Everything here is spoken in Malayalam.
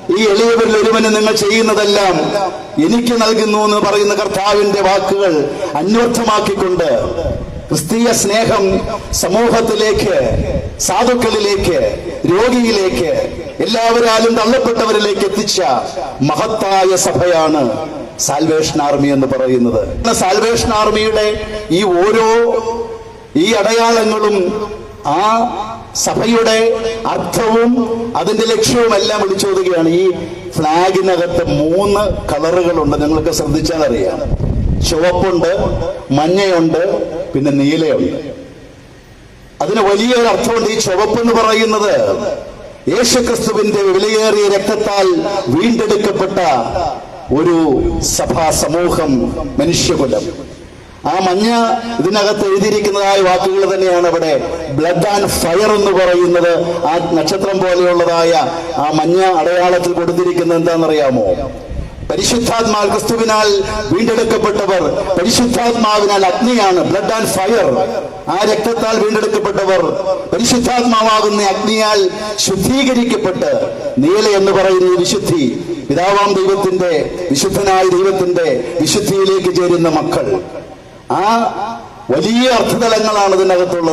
ഈ എളിയവരിൽ ഒരുവന് നിങ്ങൾ ചെയ്യുന്നതെല്ലാം എനിക്ക് നൽകുന്നു എന്ന് പറയുന്ന കർത്താവിന്റെ വാക്കുകൾ അന്വർത്ഥമാക്കിക്കൊണ്ട് ക്രിസ്തീയ സ്നേഹം സമൂഹത്തിലേക്ക് സാധുക്കളിലേക്ക് രോഗിയിലേക്ക് എല്ലാവരാലും തള്ളപ്പെട്ടവരിലേക്ക് എത്തിച്ച മഹത്തായ സഭയാണ് സാൽവേഷൻ ആർമി എന്ന് പറയുന്നത്. സാൽവേഷൻ ആർമിയുടെ ഈ ഓരോ ഈ അടയാളങ്ങളും ആ സഭയുടെ അർത്ഥവും അതിന്റെ ലക്ഷ്യവും എല്ലാം വിളിച്ചോതുകയാണ് ഈ ഫ്ലാഗിനകത്ത് മൂന്ന് കളറുകളുണ്ട്. നിങ്ങൾക്ക് ശ്രദ്ധിച്ചാൽ അറിയാം ചുവപ്പുണ്ട് മഞ്ഞയുണ്ട് പിന്നെ നീലയുണ്ട്. അതിന് വലിയൊരു അർത്ഥമുണ്ട് ഈ ചുവപ്പ് എന്ന് പറയുന്നത്. യേശുക്രിസ്തുവിന്റെ വിലയേറിയ രക്തത്താൽ വീണ്ടെടുക്കപ്പെട്ട ഒരു സഭാ സമൂഹം മനുഷ്യകുലം. ആ മഞ്ഞ ഇതിനകത്ത് എഴുതിയിരിക്കുന്നതായ വാക്കുകൾ തന്നെയാണ് അവിടെ ബ്ലഡ് ആൻഡ് ഫയർ എന്ന് പറയുന്നത് ആ നക്ഷത്രം പോലെയുള്ളതായ ആ മഞ്ഞ അടയാളത്തിൽ കൊടുത്തിരിക്കുന്നത് എന്താണെന്നറിയാമോ? പരിശുദ്ധാത്മാൽ ക്രിസ്തുവിനാൽ വീണ്ടെടുക്കപ്പെട്ടവർ പരിശുദ്ധാത്മാവിനാൽ അഗ്നിയാണ്. ബ്ലഡ് ആൻഡ് ഫയർ ആ രക്തത്താൽ വീണ്ടെടുക്കപ്പെട്ടവർ പരിശുദ്ധാത്മാവാകുന്ന അഗ്നിയാൽ ശുദ്ധീകരിക്കപ്പെട്ട് നീല എന്ന് പറയുന്ന വിശുദ്ധി പിതാവാം ദൈവത്തിന്റെ വിശുദ്ധനായ ദൈവത്തിന്റെ വിശുദ്ധിയിലേക്ക് ചേരുന്ന മക്കൾ. ആ വലിയ അർത്ഥതലങ്ങളാണ് ഇതിനകത്തുള്ളത്.